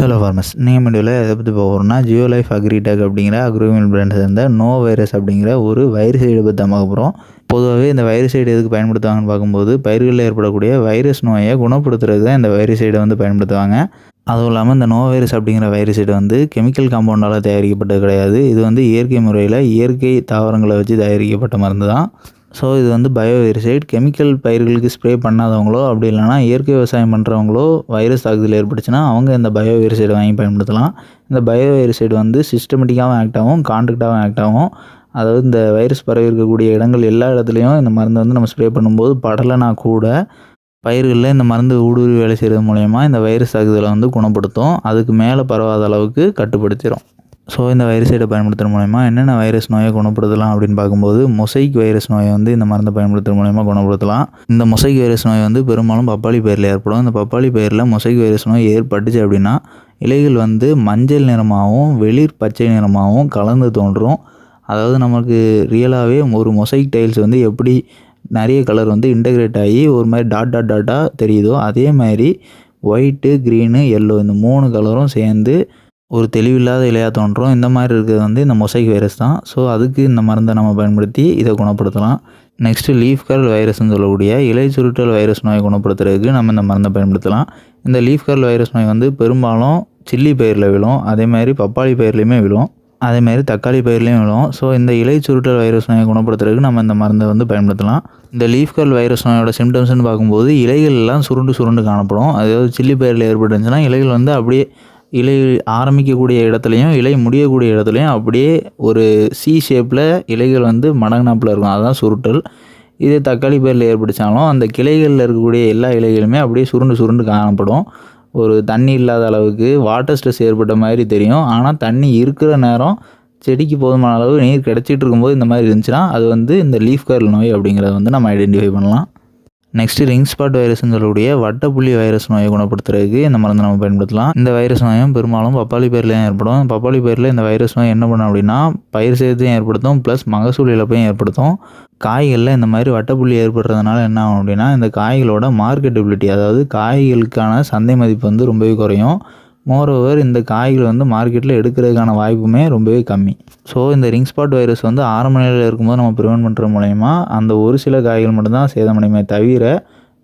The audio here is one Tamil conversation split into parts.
ஹலோ ஃபார்மஸ் நீங்கள் வீடியோவில் எதை பற்றி போகிறோம்னா ஜியோ லைஃப் அக்ரிடெக் அப்படிங்கிற அக்ரோவில் பிராண்ட் சேர்ந்த நோ வைரஸ் அப்படிங்கிற ஒரு வைரசைடை பற்றி தான் பார்க்க போகிறோம் பொதுவாகவே இந்த வைரசைடு எதுக்கு பயன்படுத்துவாங்கன்னு பார்க்கும்போது பயிர்களில் ஏற்படக்கூடிய வைரஸ் நோயை குணப்படுத்துறதுக்கு தான் இந்த வைரசைடை வந்து பயன்படுத்துவாங்க. அதுவும் இல்லாமல் இந்த நோ வைரஸ் அப்படிங்கிற வைரசைடு வந்து கெமிக்கல் காம்பவுண்டால் தயாரிக்கப்பட்டது கிடையாது. இது வந்து இயற்கை முறையில் இயற்கை தாவரங்களை வச்சு தயாரிக்கப்பட்ட மருந்து தான். ஸோ இது வந்து பயோவைரசைட் கெமிக்கல் பயிர்களுக்கு ஸ்ப்ரே பண்ணாதவங்களோ அப்படி இல்லைனா இயற்கை விவசாயம் பண்ணுறவங்களோ வைரஸ் தாக்குதல் ஏற்பட்டுச்சுன்னா அவங்க இந்த பயோவைரசைடை வாங்கி பயன்படுத்தலாம். இந்த பயோவைரசைடு வந்து சிஸ்டமேட்டிக்காகவும் ஆக்ட் ஆகும் கான்ட்ராக்டாகவும் ஆக்ட் ஆகும். அதாவது இந்த வைரஸ் பரவி இருக்கக்கூடிய இடங்கள் எல்லா இடத்துலையும் இந்த மருந்தை வந்து நம்ம ஸ்ப்ரே பண்ணும்போது படலைனா கூட பயிர்களில் இந்த மருந்து ஊடுருவி வேலை செய்கிறது மூலயமா இந்த வைரஸ் தாக்குதலை வந்து குணப்படுத்தும். அதுக்கு மேலே பரவாத அளவுக்கு கட்டுப்படுத்திடும் ஸோ இந்த வைரஸைடை பயன்படுத்துகிற மூலயமா என்னென்ன வைரஸ் நோயை குணப்படுத்தலாம் அப்படின்னு பார்க்கும்போது மொசைக் வைரஸ் நோயை வந்து இந்த மருந்தை பயன்படுத்துகிற மூலயமா குணப்படுத்தலாம். இந்த மொசைக் வைரஸ் நோய் வந்து பெரும்பாலும் பப்பாளி பயிரில் ஏற்படும். இந்த பப்பாளி பயிரில் மொசைக் வைரஸ் நோய் ஏற்பட்டுச்சு அப்படின்னா இலைகள் வந்து மஞ்சள் நிறமாகவும் வெளிர் பச்சை நிறமாகவும் கலந்து தோன்றும். அதாவது நமக்கு ரியலாகவே ஒரு மொசைக் டைல்ஸ் வந்து எப்படி நிறைய கலர் வந்து இன்டகிரேட் ஆகி ஒரு மாதிரி டாட் டாட் டாட்டாக தெரியுதோ அதே மாதிரி ஒயிட்டு க்ரீனு எல்லோ இந்த மூணு கலரும் சேர்ந்து ஒரு தெளிவில்லாத இலையாக தோன்றும். இந்த மாதிரி இருக்கிறது வந்து இந்த மொசைக் வைரஸ் தான். ஸோ அதுக்கு இந்த மருந்தை நம்ம பயன்படுத்தி இதை குணப்படுத்தலாம். நெக்ஸ்ட்டு லீஃப் கர்ல் வைரஸ்னு சொல்லக்கூடிய இலை சுருட்டல் வைரஸ் நோயை குணப்படுத்துறதுக்கு நம்ம இந்த மருந்தை பயன்படுத்தலாம். இந்த லீஃப் கர்ல் வைரஸ் நோய் வந்து பெரும்பாலும் சில்லி பயிரில் விழும். அதே மாதிரி பப்பாளி பயிர்லேயுமே விழும். அதேமாதிரி தக்காளி பயிர்லேயும் விழும். ஸோ இந்த இலை சுருட்டல் வைரஸ் நோயை குணப்படுத்துறதுக்கு நம்ம இந்த மருந்தை வந்து பயன்படுத்தலாம். இந்த லீஃப் கர்ல் வைரஸ் நோயோட சிம்டம்ஸ்னு பார்க்கும்போது இலைகள் எல்லாம் சுருண்டு சுருண்டு காணப்படும். அதாவது சில்லி பயிரில் ஏற்பட்டுருந்துச்சுன்னா இலைகள் வந்து அப்படியே இலை ஆரம்பிக்கக்கூடிய இடத்துலையும் இலை முடியக்கூடிய இடத்துலையும் அப்படியே ஒரு சி ஷேப்பில் இலைகள் வந்து மடங்கினாப்பில் இருக்கும். அதுதான் சுருட்டல். இது தக்காளி பயிரில் ஏற்படுத்தாலும் அந்த கிளைகளில் இருக்கக்கூடிய எல்லா இலைகளுமே அப்படியே சுருண்டு சுருண்டு காணப்படும். ஒரு தண்ணி இல்லாத அளவுக்கு வாட்டர் ஸ்ட்ரெஸ் ஏற்பட்ட மாதிரி தெரியும். ஆனால் தண்ணி இருக்கிற நேரம் செடிக்கு போதுமான அளவு நீர் கிடச்சிட்டு இருக்கும்போது இந்த மாதிரி இருந்துச்சுன்னா அது வந்து இந்த லீஃப் கர்ல் நோய் அப்படிங்கிறத வந்து நம்ம ஐடென்டிஃபை பண்ணலாம். நெக்ஸ்ட்டு ரிங் ஸ்பாட் வைரஸ்னு சொல்லக்கூடிய வட்டப்புள்ளி வைரஸ் நோயை குணப்படுத்துறதுக்கு இந்த மருந்து நம்ம பயன்படுத்தலாம். இந்த வைரஸ் நோயும் பெரும்பாலும் பப்பாளி பயிர்லையும் ஏற்படும். பப்பாளி பயிரில் இந்த வைரஸ் நோய் என்ன பண்ணும் அப்படின்னா பயிர் சேதத்தையும் ஏற்படுத்தும் ப்ளஸ் மகசூல் இழப்பையும் ஏற்படுத்தும். காய்களில் இந்த மாதிரி வட்டப்புள்ளி ஏற்படுறதுனால என்ன ஆகும் அப்படின்னா இந்த காய்களோட மார்க்கெட்டபிலிட்டி அதாவது காய்களுக்கான சந்தை மதிப்பு வந்து ரொம்பவே குறையும். மோரோவர் இந்த காய்கள் வந்து மார்க்கெட்டில் எடுக்கிறதுக்கான வாய்ப்புமே ரொம்பவே கம்மி. ஸோ இந்த ரிங் ஸ்பாட் வைரஸ் வந்து ஆரம்ப நிலையில் இருக்கும்போது நம்ம ப்ரிவெண்ட் பண்ணுற மூலயமா அந்த ஒரு சில காய்கள் மட்டும்தான் சேதமடையுமே தவிர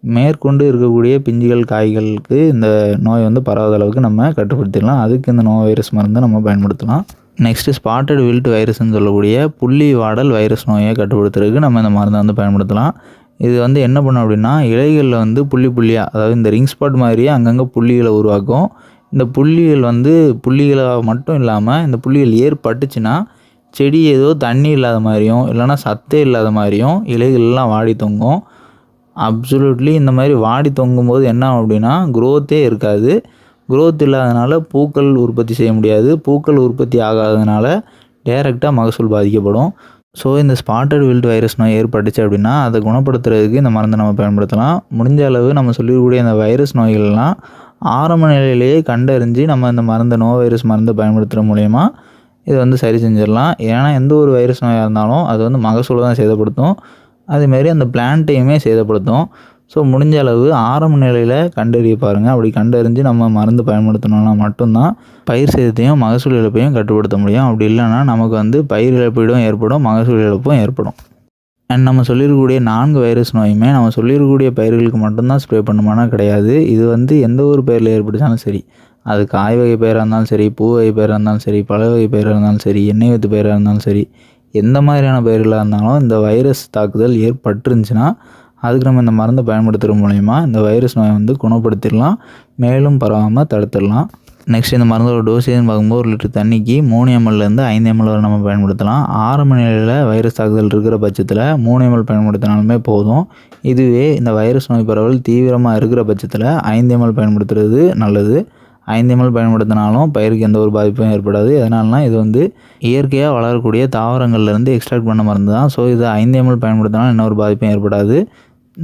மேற்கொண்டு இருக்கக்கூடிய பிஞ்சுகள் காய்களுக்கு இந்த நோய் வந்து பரவாத அளவுக்கு நம்ம கட்டுப்படுத்திடலாம். அதுக்கு இந்த நோய் வைரஸ் மருந்து நம்ம பயன்படுத்தலாம். நெக்ஸ்ட்டு ஸ்பாட்டட் வில்ட் வைரஸ்னு சொல்லக்கூடிய புள்ளி வாடல் வைரஸ் நோயை கட்டுப்படுத்துறதுக்கு நம்ம இந்த மருந்தை வந்து பயன்படுத்தலாம். இது வந்து என்ன பண்ணும் அப்படின்னா இலைகளில் வந்து புள்ளி புள்ளியாக அதாவது இந்த ரிங் ஸ்பாட் மாதிரியே அங்கங்கே புள்ளிகளை உருவாக்கும். இந்த புள்ளிகள் வந்து புள்ளிகளாக மட்டும் இல்லாமல் இந்த புள்ளிகள் ஏற்பட்டுச்சுன்னா செடி ஏதோ தண்ணி இல்லாத மாதிரியும் இல்லைனா சத்தே இல்லாத மாதிரியும் இலைகள்லாம் வாடி தொங்கும். அப்சல்யூட்லி இந்த மாதிரி வாடி தொங்கும் போது என்ன ஆகும் அப்படின்னா க்ரோத்தே இருக்காது. க்ரோத் இல்லாதனால பூக்கள் உற்பத்தி செய்ய முடியாது. பூக்கள் உற்பத்தி ஆகாததுனால டேரெக்டாக மகசூல் பாதிக்கப்படும். ஸோ இந்த ஸ்பாட்டட் வில்ட் வைரஸ் நோய் ஏற்பட்டுச்சு அப்படின்னா அதை குணப்படுத்துறதுக்கு இந்த மருந்தை நம்ம பயன்படுத்தலாம். முடிஞ்ச அளவு நம்ம சொல்லக்கூடிய இந்த வைரஸ் நோய்கள்லாம் ஆரம்ப நிலையிலேயே கண்டறிஞ்சு நம்ம இந்த மருந்து நோ வைரஸ் மருந்தை பயன்படுத்துகிற மூலயமா இதை வந்து சரி செஞ்சிடலாம். ஏன்னா எந்த ஒரு வைரஸ் நோயாக இருந்தாலும் அது வந்து மகசூலை தான் சேதப்படுத்தும். அதேமாரி அந்த பிளான்ட்டையுமே சேதப்படுத்தும். ஸோ முடிஞ்ச அளவு ஆரம்ப நிலையில் கண்டறிய பாருங்கள் அப்படி கண்டறிஞ்சு நம்ம மருந்து பயன்படுத்தணும்னா மட்டும்தான் பயிர் சேதத்தையும் மகசூல் இழப்பையும் கட்டுப்படுத்த முடியும். அப்படி இல்லைன்னா நமக்கு வந்து பயிர் இழப்பீடும் ஏற்படும் மகசூல் இழப்பும் ஏற்படும். அண்ட் நம்ம சொல்லியிருக்கக்கூடிய நான்கு வைரஸ் நோயுமே நம்ம சொல்லியிருக்கக்கூடிய பயிர்களுக்கு மட்டும்தான் ஸ்ப்ரே பண்ணுமானா கிடையாது. இது வந்து எந்த ஒரு பயிரில் ஏற்படுத்தாலும் சரி. அது காய் வகை பயிராக இருந்தாலும் சரி பூ வகை பயிராக இருந்தாலும் சரி பழ வகை பயிராக இருந்தாலும் சரி எண்ணெய் வைத்து பயிராக இருந்தாலும் சரி எந்த மாதிரியான பயிர்களாக இருந்தாலும் இந்த வைரஸ் தாக்குதல் ஏற்பட்டுருந்துச்சுன்னா அதுக்கு நம்ம இந்த மருந்தை பயன்படுத்துகிற மூலயமா இந்த வைரஸ் நோயை வந்து குணப்படுத்திடலாம். மேலும் பரவாமல் தடுத்துடலாம். நெக்ஸ்ட் இந்த மருந்தோட டோசேஜ்னு பார்க்கும்போது ஒரு லிட்டர் தண்ணிக்கு மூணு எம்எல்லேருந்து ஐந்து எம்எல் வரை நம்ம பயன்படுத்தலாம். ஆரம்ப நிலையில் வைரஸ் தாக்குதல் இருக்கிற பட்சத்தில் மூணு எம்எல் பயன்படுத்தினாலுமே போதும். இதுவே இந்த வைரஸ் நோய் பரவல் தீவிரமாக இருக்கிற பட்சத்தில் ஐந்து எம்எல் பயன்படுத்துறது நல்லது. ஐந்து எம்எல் பயன்படுத்தினாலும் பயிருக்கு எந்த ஒரு பாதிப்பும் ஏற்படாது. எதனால்னா இது வந்து இயற்கையாக வளரக்கூடிய தாவரங்கள்லேருந்து எக்ஸ்ட்ராக்ட் பண்ண மருந்து தான். ஸோ இது ஐந்து எம்எல் பயன்படுத்தினாலும் என்ன ஒரு பாதிப்பும் ஏற்படாது.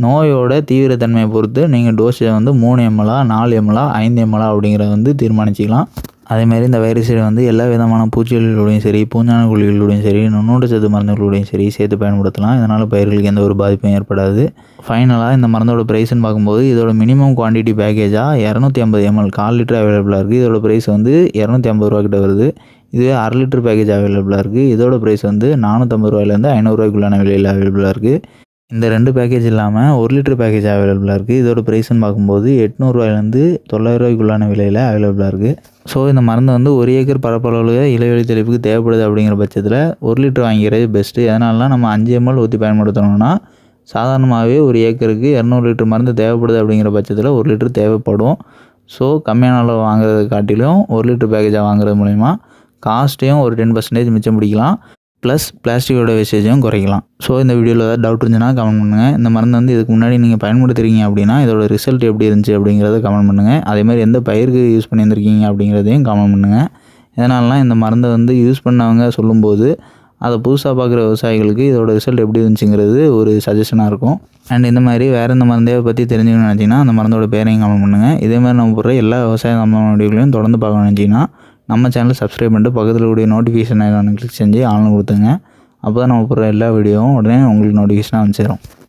நோயோட தீவிரத்தன்மையை பொறுத்து நீங்கள் டோஸை வந்து மூணு எம்எலா நாலு எம்எலா ஐந்து எம்எலா அப்படிங்கிறத வந்து தீர்மானிச்சிக்கலாம். அதேமாதிரி இந்த வைரஸில் வந்து எல்லா விதமான பூச்சிகளோடையும் சரி பூஞ்சான குழிகளோடையும் சரி நுண்ணூட்ட சத்து மருந்துகளோடையும் சரி சேர்த்து பயன்படுத்தலாம். இதனால் பயிர்களுக்கு எந்த ஒரு பாதிப்பும் ஏற்படாது. ஃபைனலாக இந்த மருந்தோட ப்ரைஸ்னு பார்க்கும்போது இதோட மினிமம் குவான்டிட்டி பேக்கேஜாக இரநூத்தி ஐம்பது எம்எல் கால் லிட்டர் அவைலபிளாக இருக்குது இதோட ப்ரைஸ் வந்து இரநூத்தி ஐம்பது ரூபா கிட்ட வருது. இதுவே அரை லிட்டர் பேக்கேஜ் அவைலபிளாக இருக்குது இதோட ப்ரைஸ் வந்து நானூற்றம்பது ரூபாயிலேருந்து ஐநூறுரூவாய்க்குள்ளான விலையில் அவைலபிளாக இருக்குது இந்த ரெண்டு பேக்கேஜ் இல்லாமல் ஒரு லிட்டர் பேக்கேஜ் அவைலபிளாக இருக்குது இதோட ப்ரைஸ்னு பார்க்கும்போது எட்நூறுரூவாயிலேருந்து தொள்ளாயிரரூவாய்க்குள்ளான விலையில் அவைலபிளாக இருக்குது ஸோ இந்த மருந்து வந்து ஒரு ஏக்கர் பரப்பளவில் இலைவெளி தெளிப்புக்கு தேவைப்படுது அப்படிங்கிற பட்சத்தில் ஒரு லிட்டர் வாங்கிக்கிறது பெஸ்ட்டு எதனாலலாம் நம்ம அஞ்சு எம்எல் ஊற்றி பயன்படுத்தணும்னா சாதாரணமாகவே ஒரு ஏக்கருக்கு இரநூறு லிட்டர் மருந்து தேவைப்படுது அப்படிங்கிற பட்சத்தில் ஒரு லிட்டர் தேவைப்படும். ஸோ கம்மியான அளவு வாங்குறதை காட்டிலும் ஒரு லிட்டர் பேக்கேஜாக வாங்குறது மூலிமா காஸ்ட்டையும் ஒரு டென் பர்சன்டேஜ் மிச்சம் பிடிக்கலாம். ப்ளஸ் பிளாஸ்டிக்கோட வேஸ்டேஜையும் குறைக்கலாம். ஸோ இந்த வீடியோவில் ஏதாவது டவுட் இருந்துச்சுன்னா கமெண்ட் பண்ணுங்கள் இந்த மருந்து வந்து இதுக்கு முன்னாடி நீங்கள் பயன்படுத்துறீங்க அப்படின்னா இதோட ரிசல்ட் எப்படி இருந்துச்சு அப்படிங்கிறத கமெண்ட் பண்ணுங்கள் அதேமாதிரி எந்த பயிருக்கு யூஸ் பண்ணியிருந்திருக்கீங்க அப்படிங்கிறதையும் கமெண்ட் பண்ணுங்கள் இதனாலலாம் இந்த மருந்தை வந்து யூஸ் பண்ணவங்க சொல்லும்போது அதை புதுசாக பார்க்குற விவசாயிகளுக்கு இதோட ரிசல்ட் எப்படி இருந்துச்சுங்கிறது ஒரு சஜஷனாக இருக்கும். அண்ட் இந்த மாதிரி வேறு எந்த மருந்தையை பற்றி தெரிஞ்சுக்கணும்னு நினச்சிங்கன்னா அந்த மருந்தோட பேரையும் கமெண்ட் பண்ணுங்கள் இதே மாதிரி நம்ம போடுற எல்லா விவசாய சம்பந்தமான வீடியோகளையும் தொடர்ந்து பார்க்க நினச்சிங்கன்னா நம்ம சேனலை சப்ஸ்கிரைப் பண்ணிட்டு பக்கத்தில் கூடிய நோட்டிஃபிகேஷன் ஐக்கானு கிளிக் செஞ்சு ஆன்லைன் கொடுத்துங்க அப்போ தான் நம்ம போடுற எல்லா வீடியோவும் உடனே உங்களுக்கு நோட்டிஃபிகேஷனாக வந்து சேரும்